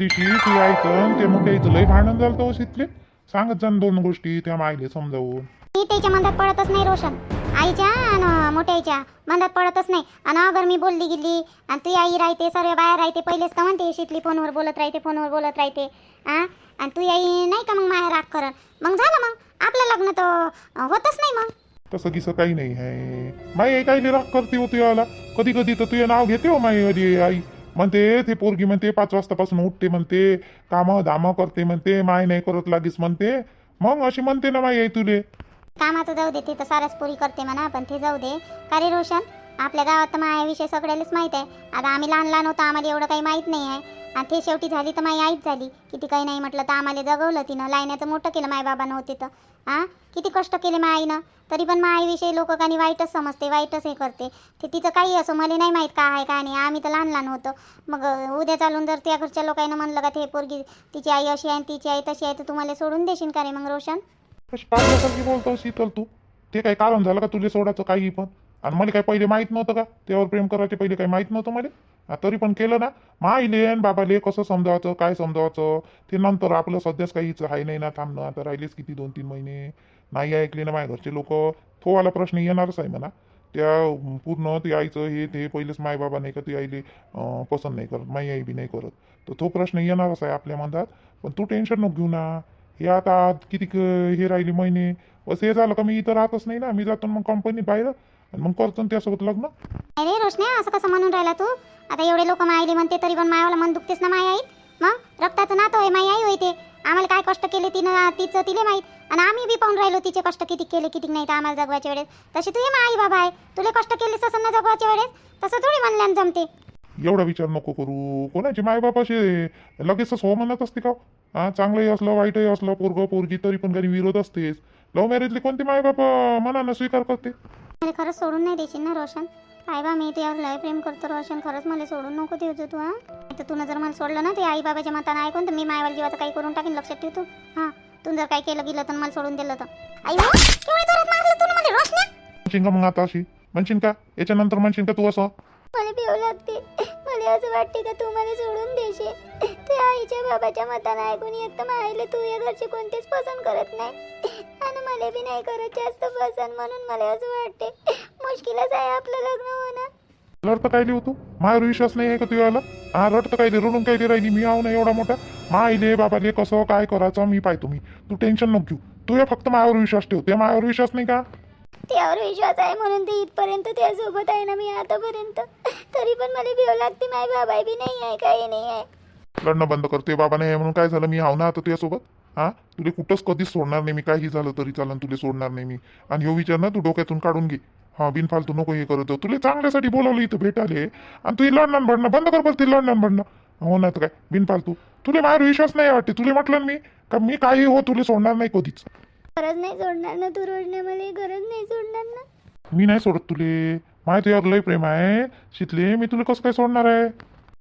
दिवशी तू यायचं ते मोठ्या इथं लय भांडण झालं तर शिकले सांगत जा ना दोन गोष्टी त्या मायले समजावून. मी त्याच्या मनात पडतच नाही रोशन. आईच्या आणि मोठ्या आईच्या मनात पडतच नाही. आणि अगर मी बोलली गेली आणि तू आई राहते सर्व बाहेर राहते पहिलेच तर म्हणते शितली फोनवर बोलत राहते फोनवर बोलत राहते. आ? आणि तू आई नाही का मग माया राग करन मग झालं मग. आपलं लग्न तर होतच नाही मग. तसं किसं काही नाही आहे. माई आई काही राग करते हो तुझ्याला कधी कधी तर तुझे नाव घेते हो माई अरे आई. म्हणते ते पोरगी म्हणते पाच वाजतापासून उठते म्हणते कामं दामं करते म्हणते माय नाही करत लागीस म्हणते. मग अशी म्हणते ना माई आई तुले. कामाचं जाऊ दे ते तर सारच पोरी करते म्हणा पण ते जाऊ दे. का रे रोशन? आपल्या गावात तर मायाविषयी सगळ्यालाच माहीत आहे. आता आम्ही लहान लहान होतो आम्हाला एवढं काही माहीत नाही आहे. आणि ते शेवटी झाली तर माई आईच झाली. किती काही नाही म्हटलं तर आम्हाला जगवलं तिनं. लायण्याचं मोठं केलं माय बाबा नव्हते तर. हां किती कष्ट केले मा आईनं. तरी पण मा आईविषयी लोक काही वाईटच समजते वाईटच हे करते. ते तिचं काही असो मला नाही माहीत का आहे काय नाही. आम्ही तर लहान लहान होतो. मग उद्या चालून जर त्या घरच्या लोकांना म्हणलं का ते पोरगी तिची आई अशी आहे तिची आई तशी आहे तर तुम्हाला सोडून देशील का रे मग रोशन? कशी बोलतो शीतल तू? ते काही कारण झालं का तुझे सोडायचं काही पण? आणि मला काही पहिले माहीत नव्हतं का? त्यावर प्रेम करायचे पहिले काही माहीत नव्हतं मला? तरी पण केलं ना. माईले आणि बाबाले कसं समजावायचं काय समजावायचं? ते नंतर आपलं सध्याच काहीच आहे नाही ना थांबणं. आता राहिलेच किती दोन तीन महिने. नाही ऐकले ना माझ्या घरचे लोक. तो वाला प्रश्न येणारच आहे म्हणा. त्या पूर्ण ते आईचं हे ते पहिलेच माय बाबा नाही का ते आईले पसंत नाही करत माई आई बी नाही करत. तर तो प्रश्न येणारच आहे आपल्या मनात. पण तू टेन्शन नको घेऊ ना. हे आता किती हे राहिली महिने. बस हे झालं का मी इथं राहतच नाही ना. मी जातो मग कंपनी बाहेर. मग करतो त्यासोबत लग्न. अरे रोशन्या असं कसं म्हणून राहिला तू? आता एवढे लोक मायले म्हणते तरी पण मायाला मन दुखतेस ना माय आई मग? रक्ताचं नातं होय माई आई होय ते आम्हाला काय कष्ट केले तिनं तिचं तिले माहीत? आणि आम्ही बी पाहून राहिलो तिचे कष्ट किती केले किती नाही तर आम्हाला जगवायच्या वेळेस. तशी तू ये आई बाबा आहे. तुला कष्ट केलेस असं ना जगवायच्या वेळेस तसं थोडी म्हणल्यान जमते. एवढा विचार नको करू. कोणाचे मायबापाशी लगेचच हो म्हणत असते का हा? चांगलंही असलं वाईटही असलं पोरग पोरगी तरी पण काही विरोध असतेच. लव्ह मॅरेजले कोणते मायबाप मनानं स्वीकार करते? खरंच सोडून नाही देशील ना रोशन? काय बा मी तुझ्यावर लय प्रेम करतो रोशन खरंच मला सोडून नको देऊ तू हा. तर तुला जर मला सोडलं ना ते आई बाबाच्या मतानं ऐकून तर मी मायवाला जीवाचं काही करून टाकीन लक्षात ठेव तू. हां तू जर काही केलं गेलं तर मला सोडून दिलं तर. आई हो केवढी जोरात मारलं तू मला रोशन्या? म्हणशील का मग आता अशी? म्हणशील का? याच्यानंतर म्हणशील का तू असं? मला भेव लागते. मला असं वाटते का तू मला सोडून देशील? ते आईच्या बाबाच्या मतानं ऐकून येत तर मायले तू या घरचे कोणतेच पसंत करत नाही. आणि मला बी नाही करत जास्त पसंत म्हणून मला असं वाटते मुश्किलच आहे आपलं लग्न होणं. रडतं काय होतो माझ्यावर विश्वास नाही आहे का तुझ्याला हा रडतं काय रडून काय राहिली. मी आहो ना एवढा मोठा. माईले बाबाले कसं काय करायचं मी पाहतो मी. तू टेन्शन नको घेऊ. तू या फक्त माझ्यावर विश्वास ठेव. ते माझ्यावर विश्वास नाही का? त्यावर विश्वास आहे म्हणून ते इथपर्यंत त्यासोबत आहे ना मी आतापर्यंत. तरी पण मला भेव लागते. माय बाबा बी नाही आहे काही नाही आहे. लढणं बंद करते बाबा नाही आहे म्हणून काय झालं? मी हाव ना आता तुझ्यासोबत. हा? तुला कुठंच कधीच सोडणार नाही मी. काही झालं तरी चालन तुला सोडणार नाही मी. आणि ह्यो विचार ना तू डोक्यातून काढून घे. हा बिनफालतू नको हे करत. तुला चांगल्यासाठी बोलावलं इथं भेटाले आणि तू लढणार भरणं बंद कर बोलते लढणार भरणं हो ना तर काय? बिनफालतू. तुला माझ्यावर विश्वास नाही वाटते. तुला म्हटलं मी का मी काही हो तुला सोडणार नाही कधीच. गरज नाही सोडणार ना तू मला? गरज नाही सोडणार ना? मी नाही सोडत तुले. माहिती तुझ्यावर लय प्रेम आहे. शितले मी तुला कसं काय सोडणार आहे?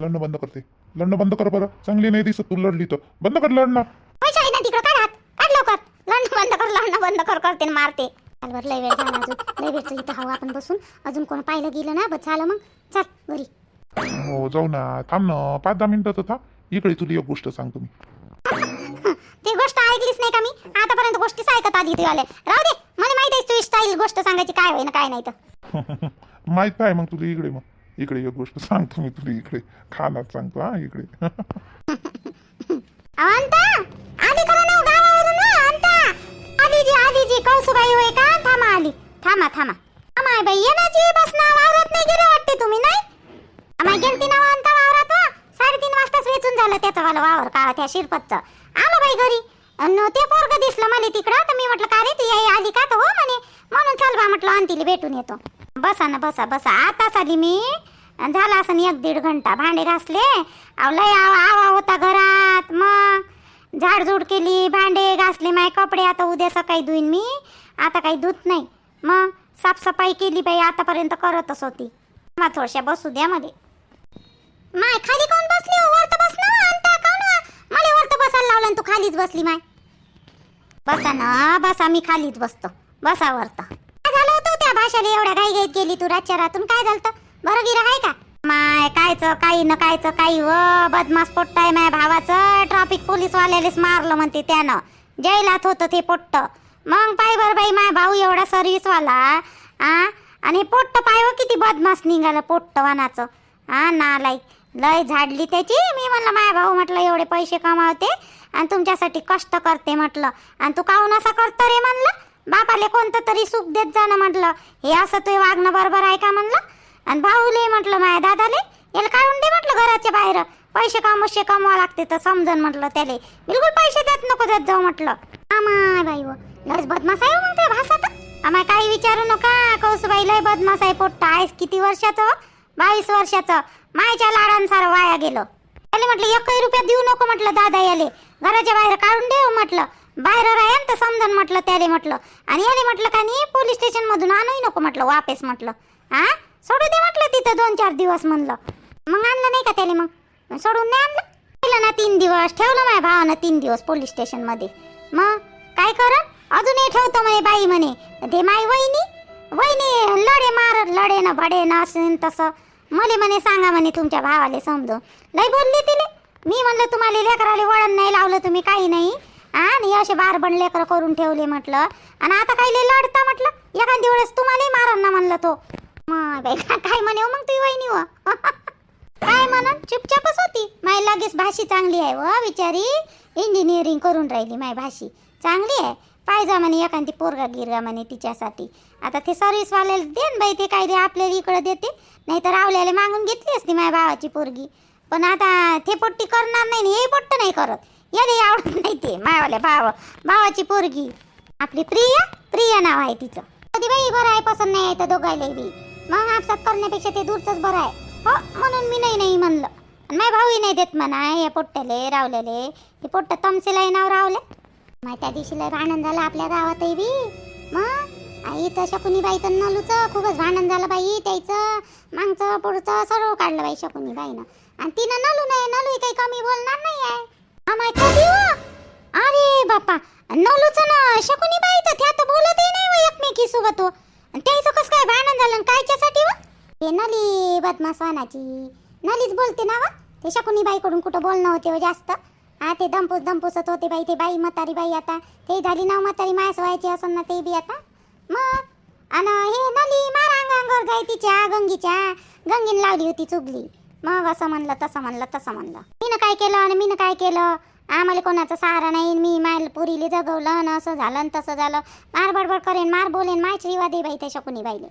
लढणं बंद करते लढणं बंद कर बरं. चांगली नाही दिसत तू लढली तर. बंद कर लढणं पैसे आहे ना तिकडं काढ हात काढ लवकर लढणं बंद कर लढणं बंद कर करते आणि मारते. चालवर लय वेळ झाला अजून. लय वेळचं इथं हवं आपण बसून. अजून कोण पाहिलं गेलं ना बस झालं मग. चल घरी. हो जाऊ ना. थांब ना. पाच दहा मिनिटं तर थांब. इकडे तुला एक गोष्ट सांगतो मी. ती गोष्ट ऐकलीच नाही का मी? आतापर्यंत गोष्टीच ऐकत आली ती आले राहू दे. मला माहिती आहे तुझी स्टाईल गोष्ट सांगायची काय होईना काय नाही तर. माहीत आहे मग तुला इकडे मग. इकडे एक गोष्ट सांगतो मी तुला इकडे. खानात सांगतो हा इकडे. अवंता! आली होय का? थांबा आली. थांबा थांबा. अमाय बाई ना जी बस ना वावरात नाही गेले वाटते तुम्ही नाही? अमाय गेलती ना वांता वावरात वा. साडेतीन वाजताच वेचून झालं त्याचं वाला वावर का त्या शिरपतचं. आलं बाई घरी. ते पोरग दिसलं मला तिकडं तर मी म्हटलं का रे ती आई आली का? तर हो म्हणे. म्हणून चल बा म्हटलं अंतीला भेटून येतो. बसा ना बसा बसा. आताच आली मी. झाला असं एक दीड घंटा. भांडे घासले. अहो लय आवा आवा होता घरात मग. झाडझूड केली भांडे घासले माय कपडे आता उद्या सकाळी धुईन मी. आता काही धुत नाही. मग साफसफाई केली बाई आतापर्यंत करतच होती. मग थोडशा बसू द्या मध्ये. माय खाली कोण बसली हो? वर वरत बस ना मला वरत बसायला लावलं तू खालीच बसली माय. बसा ना बसा मी खालीच बसतो. बसा वरत. काय झालं होतं त्या भाषाला? एवढ्या घाई घाईत गेली तू रातच्या रातून. काय झालं बरं गिरं आहे का? माय कायचं काही न कायचं काही व बदमास पोट्टाय माय भावाचं. ट्रॅफिक पोलीस वाल्यालेच मारलं म्हणते त्यानं. जैलात होतं ते पोट्ट. मग पाय बर बाई माय भाऊ एवढा सर्व्हिसवाला आ? आणि पोट्ट पाय व किती बदमास निघालं पोट्ट वानाचं हा नालायक लय झाडली त्याची. मी म्हणलं माय भाऊ म्हटलं एवढे पैसे कमावते आणि तुमच्यासाठी कष्ट करते म्हटलं. आणि तू काहून असं करतो रे म्हणलं? बापाले कोणतं तरी सुख देत जाणं म्हटलं. हे असं तुझे वागणं बरोबर आहे का म्हणलं? आणि भाऊले म्हटलं माझ्या दादाले याला काढून दे म्हटलं घराच्या बाहेर. पैसे कमवशे कमवा लागते तर समजन म्हटलं त्याले. बिलकुल पैसे देत नको देत जाऊ म्हटलं. आमाय बाई व लयच बदमाश आहे मग ते भासात. आम्हाला काही विचारू नका कौसुबाई लय बदमाश आहे पोट्टा. आहेस किती वर्षाचं बावीस वर्षाचं. मायच्या लाडांसार वाया गेलं. त्याला म्हटलं एकही रुपया देऊ नको म्हटलं दादा याले. घराच्या बाहेर काढून देऊ म्हटलं. बाहेर राहीन तर समजन म्हटलं त्याले म्हटलं. आणि याले म्हटलं का नाही पोलीस स्टेशन मधून आणूही नको म्हटलं वापस म्हटलं. हा सोडू दे म्हटलं तिथं दोन चार दिवस म्हणलं. मग आणलं नाही का त्याने मग? सोडून नाही आणलं? ठेवलं ना तीन दिवस ठेवलं माझ्या भावानं तीन दिवस पोलीस स्टेशनमध्ये मग काय कर? अजूनही ठेवतो म्हणे बाई म्हणे. ते माई वहिनी वहिनी लढे मार लढे ना भडे ना असेन तसं. मले म्हणे सांगा म्हणे तुमच्या भावाले समजून. लई बोलली तिले. मी म्हणलं तुम्हाला लेकराले वळण नाही लावलं तुम्ही काही नाही. आणि असे बारबण लेकरं करून ठेवले म्हटलं. आणि आता काही लढता म्हटलं? एखादी वेळेस तुम्हालाही मारण ना म्हणलं तो. मग बाई काय म्हणे हो मग तुझी वहिनी व हो? काय म्हणून चुपचापच होती. माय लगेच भाषी चांगली आहे व बिचारी. इंजिनिअरिंग करून राहिली माय भाषी. चांगली आहे. पाहिजा म्हणे एखादी पोरगा गिरगा म्हणे तिच्यासाठी. आता ते सर्व्हिसवाल्याला दे बाई ते काय रे आपल्याला इकडं देते. नाही तर रावल्याला मागून घेतली असती माझ्या भावाची पोरगी. पण आता ते पोट्टी करणार नाही हे पोट्ट नाही करत. याला आवडत नाही ते मायावाल्या भाव भावाची पोरगी. आपली प्रिया प्रिया नाव आहे तिचं. कधी बाई बरं आहे पसंत नाही आहे तर दोघायला बी मग आपसात करण्यापेक्षा ते दूरचंच बरं आहे. हो म्हणून मी नाही नाही म्हणलं. आणि माझ्या भाऊही नाही देत म्हणा या पोट्ट्याले रावलेले. ते पोट्ट तमसेलाही नाव हो, रावले? मग त्या दिवशी लय भांडण झालं आपल्या गावातही बी. मग? आई तर शकुनी बाईचं नलूचं खूपच भांडण झालं बाई त्याचं मागचं पुढचं सर्व काढलं बाई शकुनी बाईनं. आणि तिनं नलू नाही नलू काही कमी बोलणार नाही आहे. आम्हाय कधी हो? अरे बापा नलूचं ना शकुनी तर त्या तर बोलतही नाही एकमेकी सोबत हो. त्याचं कसं काय भांडण झालं कायच्यासाठी व? ते नली बदमासवानाची नलीच बोलते ना वा? ते शकुनी बाईकडून कुठं बोलणं होते हो जास्त? हा ते दंपूस दंपूसत होते बाई ते बाई म्हातारी बाई आता. ते झाली ना म्हातारी मायस व्हायची असं ना ते बी आता. मग? आणि हे नली मारा अंगांगर जाय तिच्या गंगीच्या. गंगीन लावली होती चुगली. मग असं म्हणलं तसं म्हणलं तसं म्हणलं. मीनं काय केलं आणि मीनं काय केलं? आम्हाला कोणाचा सहारा नाही. मी माल पुरीले जगवलं न असं झालं तसं झालं. मार बडबड करेन मार बोलेन मायच रिवा दे बाई त्या शकुनी बाईले.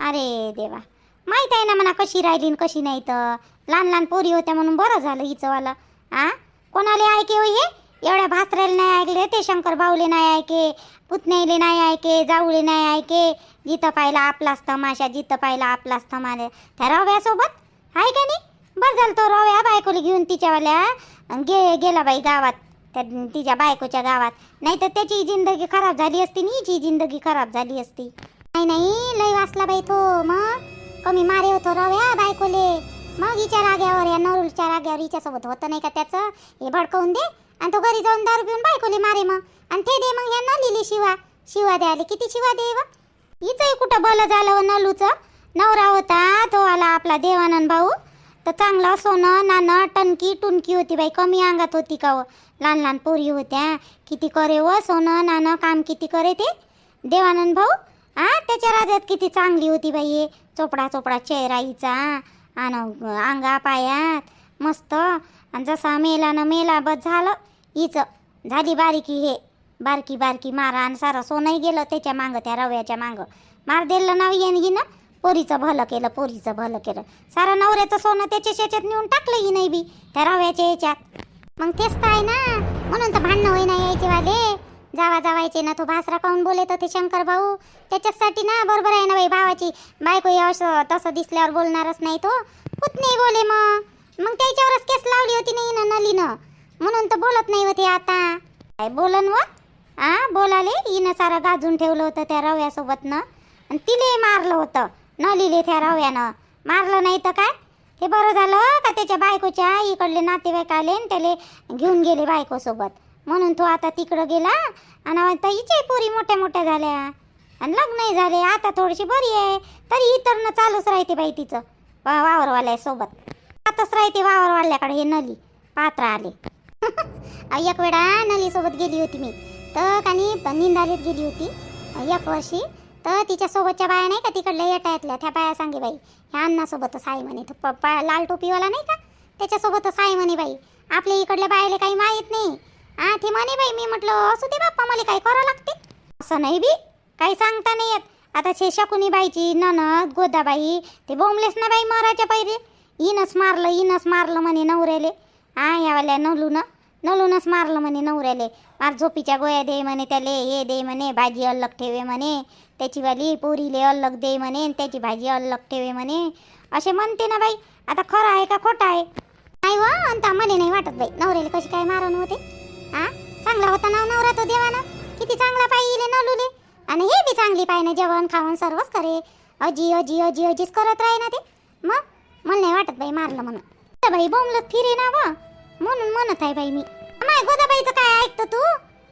अरे देवा. माहीत आहे ना म्हणा कशी राहिली कशी नाही तर. लहान लहान पोरी होत्या म्हणून बरं झालं हिचंवालं. आ? कोणाले ऐके हो हे? एवढ्या भासरेला नाही ऐकले ते शंकर भाऊले नाही ऐके पुतण्याले नाही ऐके जाऊले नाही ऐके. जिथं पाहिला आपलाच तमाशा जिथं पाहिला आपलाच तमाशा. त्या रव्यासोबत? आहे का नाही? बरं झालं तो रव्या बायकोला घेऊन तिच्यावाल्या. गे गेला बाई गावात त्या तिच्या बायकोच्या गावात. नाही तर त्याची जिंदगी खराब झाली असती आणि हिची जिंदगी खराब झाली असती. नाही नाही लय वाचला बाई तो मग? कमी मारे होतो रव्या बायकोले. मग हिच्या राग्यावर या नवरूच्या राग्यावर हिच्यासोबत होतं नाही का त्याचं? हे भडकवून दे. आणि तो घरी जाऊन दारू पिऊन बायकोले मारे मग. आणि ते दे मग ह्या नलिली शिवा. शिवा द्यायला किती शिवा दे व. हिचंही कुठं बलं झालं व नलूचं? नवरा होता तो आला आपला देवानंद भाऊ. तर चांगलं सोनं नाणं टणकी टुनकी होती बाई कमी अंगात होती का व लहान लहान पोरी होत्या. किती करे व सोनं नाणं काम किती करे ते? देवानंद भाऊ आ त्याच्या राजात किती चांगली होती बाई हे. चोपडा चोपडा चेहरा हिचा आणि अंगा पायात मस्त. आणि जसा मेला न मेला बस झालं हिचं. झाली बारीकी हे. बारकी बारकी मारा आणि सारं सोनंही गेलं त्याच्या मागं त्या रव्याच्या मागं. मार दिलं नाव येईन ही ना पोरीचं भलं केलं पोरीचं भलं केलं. सारं नवऱ्याचं सोनं त्याच्या शेच्यात नेऊन टाकलं ही नाही बी त्या रव्याच्या याच्यात. मग तेच तर आहे ना म्हणून तर भांडणं होईना यायचे वाले. जावा जावायचे ना तो भासरा काऊन बोलत होते शंकर भाऊ? त्याच्याचसाठी ना बरोबर आहे ना बाई भावाची. बायको असं तसं दिसल्यावर बोलणारच नाही तो. कुठ नाही बोले मग. मग त्याच्यावरच केस लावली होती नाही ना नलीनं. म्हणून तर बोलत नाही होते आता. काय बोलन व? आ बोलाले? हिनं सारं गाजून ठेवलं होतं त्या रव्यासोबतनं. आणि तिले मारलं होतं. नलीले त्या रव्यानं. मारलं नाही तर काय? ते बरं झालं का त्याच्या बायकोच्या इकडले नातेवाईक आले आणि त्याले घेऊन गेले बायकोसोबत. म्हणून तो आता तिकडं गेला आणि आता हिचे पोरी मोठ्या मोठ्या झाल्या. आणि लग्नही झाले. आता थोडीशी बरी आहे. तरी इतरनं चालूच राहते बाई तिचं. वा वावरवाल्यासोबत आताच राहते वावरवाल्याकडे हे नली. पात्र आले. एक वेळा नलीसोबत गेली होती मी. तर कानी निंदालीत गेली होती. एक वर्षी. तर तिच्या सोबतच्या बाया नाही का तिकडल्या येटायतल्या. त्या बाया सांगे बाई ह्या अण्णासोबतच आहे म्हणे तो. पप्पा लाल टोपीवाला नाही का? त्याच्यासोबतच आहे म्हणे बाई. आपल्या इकडल्या बायाला काही माहीत नाही. हा ते म्हणे बाई मी म्हटलं असू दे बाप्पा मला काही करावं लागते? असं नाही बी. काही सांगता नाही येत. आता शे शकुनी बाईची ननद गोदाबाई ते बोंबलेस ना बाई मराच्या पहिले. इनच मारलं इनच मारलं म्हणे नवऱ्याले. हा यावाल्या नलून. नलूनच मारलं म्हणे नवऱ्याले. मार झोपीच्या गोळ्या दे म्हणे त्याले हे दे म्हणे भाजी अलग ठेवे म्हणे. त्याची वाली पोरीले अलग दे म्हणे त्याची भाजी अलग ठेवे म्हणे. असे म्हणते ना बाई आता खरं आहे का खोटं आहे? नाही व आणि मला नाही वाटत बाई. नवऱ्याला कशी काय मारून होते हा चांगला होता ना हो नवरा तो देवाना? किती चांगला पाहिजे नलुले. आणि हे बी चांगली पाहिजे जेवण खावण सर्वच करे. अजी अजी अजी अजीच करत राही ना ते. मग? मला नाही वाटत बाई मारलं म्हणून. तर बाई बोमलत फिरे ना व. म्हणून म्हणत आहे बाई मी. माय गोदाबाईचं काय ऐकतं तू?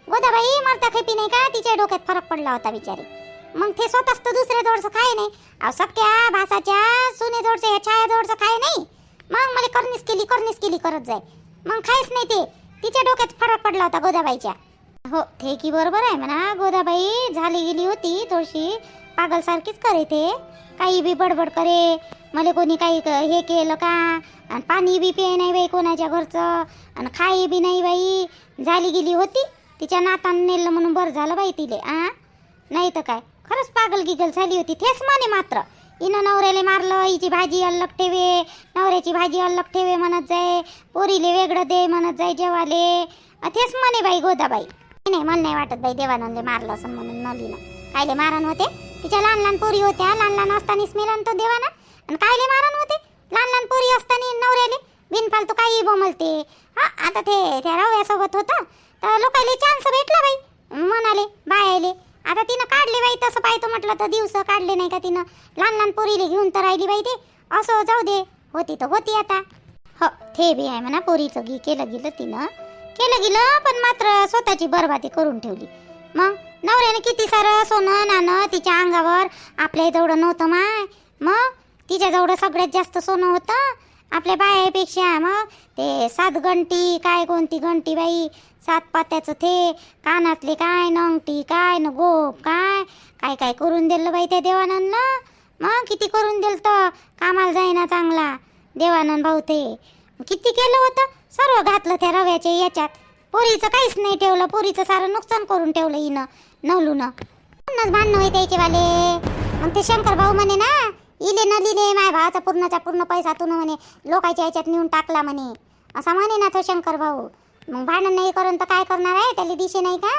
गोदाबाई मरता खेपी नाही का? तिच्या डोक्यात फरक पडला होता बिचारी. मग ते स्वतःच तर दुसऱ्या जोडचं काय नाही. अहो सख्या भासाच्या सुने जोडचं ह्या छाया जोडचं काय नाही. मग मला करणीस केली करनीस केली करत जाय. मग काहीच नाही ते. तिच्या डोक्यात फरक पडला होता गोदाबाईच्या. हो ते की बरोबर आहे म्हणा गोदाबाई झाली गेली होती थोडीशी पागलसारखीच करे ते. काही बी बडबड करे. मला कोणी काही क- हे केलं का? आणि पाणी बी पे नाही बाई कोणाच्या घरचं. आणि खाई बी नाही बाई. झाली गेली होती. तिच्या नातानं नेलं म्हणून बरं झालं बाई तिले आ? नाही तर काय? खरंच पागल गिगल झाली होती तेच म्हणे मात्र. हिनं नवऱ्याला मारलं हिची भाजी अलग ठेवे नवऱ्याची भाजी अलग ठेवे म्हणत जाय पोरीले वेगळं दे म्हणत जाय जेवाले. तेच म्हणे बाई गोदाबाई. नाही मला नाही वाटत बाई देवानंदले मारलं असं म्हणून नलीनं कायले मारण होते? तिच्या लहान लहान पोरी होत्या लहान लहान असतानाच मेला तो देवाना. आणि कायले मारण होते? लहान लहान पोरी असताना नवऱ्याले? बिनफालतू काही बोमलते. हा आता ते त्या रव्यासोबत होतं. तर लोकायले चान्स भेटला बाई. म्हणाले बायाले आता तिनं काढले बाई तसं पाहतो म्हटलं तर दिवस काढले नाही का तिनं. लहान लहान पोरीले घेऊन तर राहिली बाई ते. असं जाऊ दे. होती तर होती आता. हो ते बी आहे म्हणा पोरीचं घी केलं गेलं तिनं. केलं गेलं पण मात्र स्वतःची बरबादी करून ठेवली. मग नवऱ्याने किती सारं सोनं नाणं तिच्या अंगावर आपल्या जवळ नव्हतं माय. मग तिच्याजवळ सगळ्यात जास्त सोनं होतं. आपल्या बायापेक्षा मग ते सात घंटी काय कोणती घंटी बाई? सात पात्याचं ते कानातले काय नंगटी काय न गोप काय? काय काय करून दिलं बाई त्या देवानंदनं? मग किती करून दिलं तर? कामाला जाईना चांगला. देवानंद भाऊ ते किती केलं होतं? सर्व घातलं त्या रव्याच्या याच्यात. पोरीचं काहीच नाही ठेवलं. पोरीचं सारं नुकसान करून ठेवलं हिनं नवलून. म्हणूनच भांडणं होय त्याचे वाले. मग ते शंकर भाऊ म्हणे ना इले न लिले माय भावाचा पूर्णचा पूर्ण पैसा तू म्हणे लोकांच्या याच्यात नेऊन टाकला म्हणे. असा म्हणे ना तो शंकर भाऊ. मग भांडण नाही करून तर काय करणार आहे? त्याला दिशे नाही का?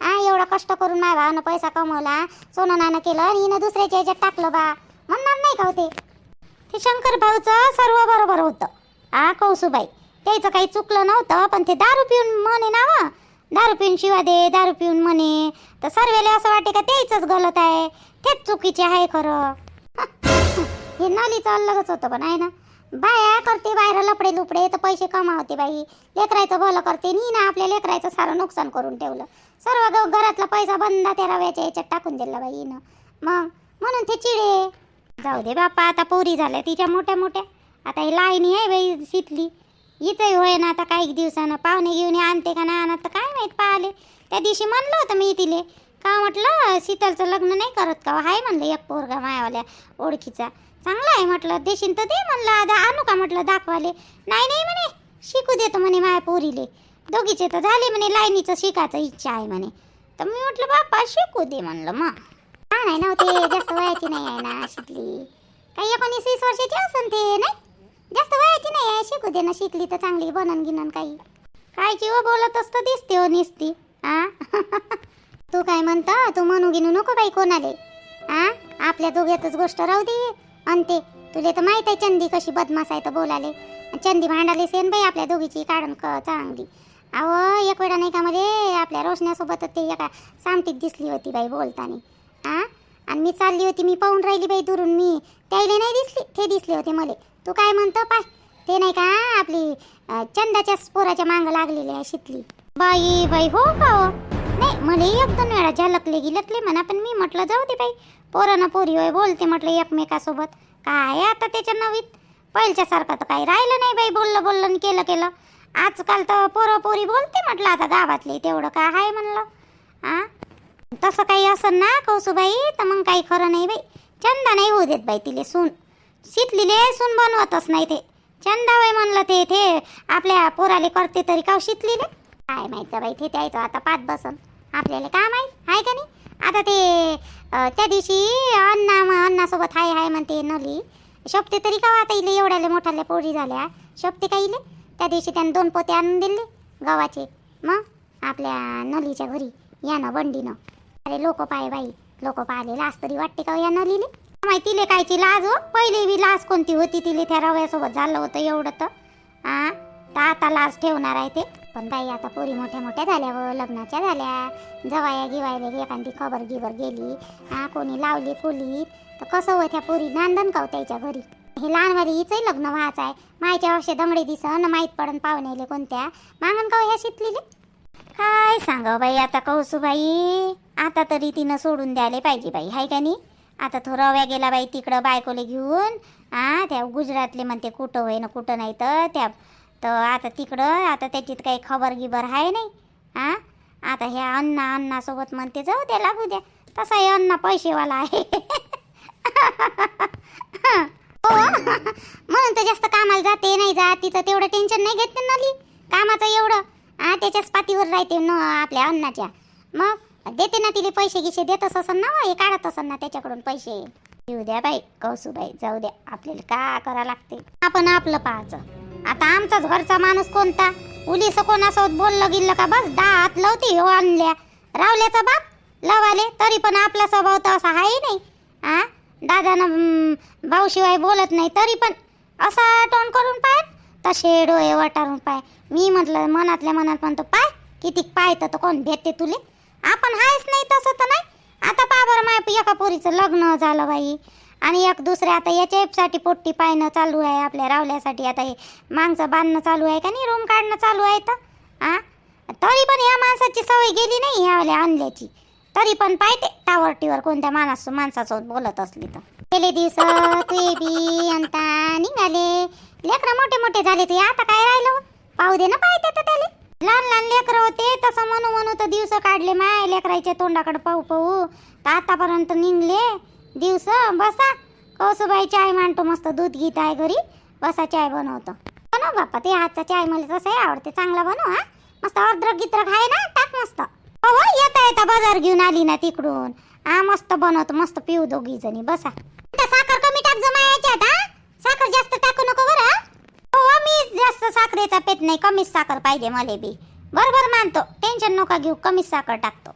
हा एवढा कष्ट करून माय भावानं पैसा कमवला सोनं नाणं केलं आणि हिनं दुसऱ्याच्या याच्यात टाकलं बा. म्हणणार नाही का होते ते? शंकर भाऊचं सर्व बरोबर होतं. आ कौसुबाई त्याचं काही चुकलं नव्हतं पण ते दारू पिऊन म्हणे ना व दारू पिऊन शिवा दे दारू पिऊन म्हणे. तर सर्वेले असं वाटे का त्याचंच गलत आहे? तेच चुकीचे आहे खरं. हे नालीचं अलगच होतं पण आहे ना? बाया करते बाहेर लपडे लुपडे तर पैसे कमावते बाई. लेकरायचं भलं करते नी ना आपल्या लेकरायचं सारं नुकसान करून ठेवलं. सर्व ग- घरातला पैसा बंदा त्या रव्याच्या याच्यात टाकून दिला बाईनं मग म्हणून ते चिडे. जाऊ दे बापा आता पोरी झाल्या तिच्या मोठ्या मोठ्या. आता ही लाईनी आहे बाई शितली हिचंही होय ना आता काही दिवसानं. पाहुणे घेऊन आणते का ना आणत तर काय माहीत पाहिले. त्या दिवशी म्हणलं होतं मी तिले का म्हटलं शीतलचं लग्न नाही करत का? हाय म्हणलं एक पोरगा मायावाल्या ओळखीचा. चांगला आहे म्हटलं देशील तर दे म्हणलं आता आणू का म्हटलं दाखवाले? नाही नाही म्हणे शिकू देतो म्हणे माया पोरीले. दोघीचे तर झाले म्हणे लाईनीचं शिकायचं इच्छा आहे म्हणे. तर मी म्हटलं बाप्पा शिकू दे म्हणलं मग. हा नाही नव्हते जास्त वयाची नाही आहे ना शिकली. काही एकोणीस वीस वर्षाची असन ते नाही? जास्त वयाची नाही आहे शिकू दे ना शिकली तर चांगली बनन गिनन काही. काय जीव बोलत असतं दिसते हो निसती. हा तू काय म्हणता? तू म्हणू गिनू नको बाई कोणाले. आ? आपल्या दोघ्यातच गोष्ट राहू दे. अंते तुले तर माहीत आहे चंदी कशी बदमाश आहे तर बोलाले. चंदी भांडाले सेन बाई आपल्या दोघीची काढून क चांगली. अहो एक वेळा नाही का मध्ये आपल्या रोशण्यासोबत ते एका सामटीत दिसली होती बाई बोलताना. आ? आणि मी चालली होती मी पाहून राहिली बाई दुरून मी. त्याईले नाही दिसली ते दिसले होते मले. तू काय म्हणतो पाय. ते नाही का आपली चंदाच्या पोराच्या मांग लागलेली आहे शितली. बाई बाई हो का हो? मला एक दोन वेळा झलकले गिलकले म्हणा पण मी म्हटलं जाऊ दे बाई. पोरानं पोरी होय बोलते म्हटलं एकमेकासोबत. काय आता त्याच्या नवीत पहिल्यासारखं तर काही राहिलं नाही बाई बोललं बोललं आणि केलं केलं. आजकाल तर पोरं पोरी बोलते म्हटलं आता गावातले तेवढं काय आहे म्हणलं. आ? तसं काही असं ना कौसुबाई तर मग काही खरं नाही बाई. चंदा नाही होऊ देत बाई तिले सून. शितलीले सून बनवतच नाही ते. चंदा बाई म्हणलं ते ते आपल्या पोराले करते तरी का शितलीले? काय माहिती बाई ते त्याचं आता पाच बसन. आपल्याला काम माहीत आहे का नाही? आता ते त्या दिवशी अण्णा अण्णासोबत हाय हाय म्हणते नली. शोभते तरी का आता इले एवढ्याले मोठ्याले पोरी झाल्या. शोभते का इले? त्या दिवशी त्यानं दोन पोते आणून दिले गव्हाचे. मग आपल्या नलीच्या घरी यानं बंडीनं. अरे लोक पाय बाई लोक पाहिले लाज तरी वाटते का हो या नलीले? माहिती तिले कायची लाज हो? पहिले बी लाज कोणती होती तिले? त्या रव्यासोबत झालं होतं एवढं तर. तर आता लाज ठेवणार आहे ते. पण बाई आता पोरी मोठ्या मोठ्या झाल्या व लग्नाच्या झाल्या. जवाया गिवायला एखादी खबर गिबर गेली. हा कोणी लावली फुली. तर कसं होय त्या पोरी नांदन का हो त्याच्या घरी? हे लहानवाली हिचंही लग्न व्हायचं आहे. मायच्या वर्षे दमडे दिसन माहीत पडन पाहुण्याले कोणत्या. मागन का हो ह्या शितलीले? काय सांगा बाई आता कौसू बाई आता तरी तिनं सोडून द्यायला पाहिजे बाई हाय का नाही? आता तो रव्या गेला बाई तिकडं बायकोले घेऊन. आ त्या गुजरातले म्हणते कुठं होय ना कुठं नाही तर त्या तर आता तिकडं आता त्याच्यात काही खबर गिबर आहे नाही. हा आता ह्या अण्णा अण्णासोबत म्हणते जाऊ द्या लागू द्या. तसा हे अण्णा पैसेवाला आहे. हो. म्हणून तर जास्त कामाला जाते नाही जात. तिचं तेवढं टेन्शन नाही घेत नली कामाचं एवढं. हा त्याच्याच पातीवर राहते न आपल्या अन्नाच्या मग देते ना तिले पैसे गिसे देतच असन ना हे काढत असन ना त्याच्याकडून पैसे. येऊ द्या बाई कौसूबाई जाऊ द्या. आपल्याला का करा लागते? आपण आपलं पाहायचं. आता आमचाच घरचा माणूस कोणता? उलीस कोणासोबत बोललं गेलं का? बस दहा हात लावते हो आणल्या. रावल्याचा बाप? लवाले तरी पण आपला स्वभाव तर असा आहे नाही. आ? दादानं भाऊशिवाय बोलत नाही तरी पण असा टोन करून पाय. तसे डोळे वटारून पाय. मी म्हटलं मनातल्या मनात म्हणतो पाय किती पाय तर कोण भेटते तुले? आपण आहेच नाही तसं तर नाही. आता पाबर माय एका पोरीचं लग्न झालं बाई. आणि एक दुसऱ्या आता याच्या साठी पोट्टी पाहणं चालू आहे आपल्या रावल्यासाठी. आता हे माणसं बांधणं चालू आहे का नाही? रूम काढणं चालू आहे तर. आ? तरी पण या माणसाची सवय गेली नाही यावल्या आणल्याची. तरी पण पाहते टावरटीवर कोणत्या माणस माणसासोबत बोलत असली तर. गेले दिवस बी अंता निघाले. लेकरं मोठे मोठे झाले ते. आता काय राहिलं? पाहू दे ना पाहते तर त्याला. लहान लहान लेकरं होते तसं म्हणू म्हणू तर दिवस काढले माय. लेकराच्या तोंडाकडे पाहू पाहू. तर आतापर्यंत निघले. दिवस बसा. कौसुबाई चाय मांडतो मस्त दूध गीत आहे घरी. बसा चाय बनवतो. बनव बापा ते हातचा चाय मला तसंही आवडते चांगला बनव हा. मस्त अद्रक गित्रक आहे ना टाक मस्त. हो, हो येता येता बाजार घेऊन आली ना तिकडून. हा मस्त बनवतो मस्त पिऊ दोघी जणी बसा. साखर कमी टाक जमा याच्यात हा. साखर जास्त टाकू नको बरं हो हो, मी जास्त साखरेचा पेत नाही कमीच साखर पाहिजे मला बी. बरोबर मानतो टेन्शन नका घेऊ कमीच साखर टाकतो.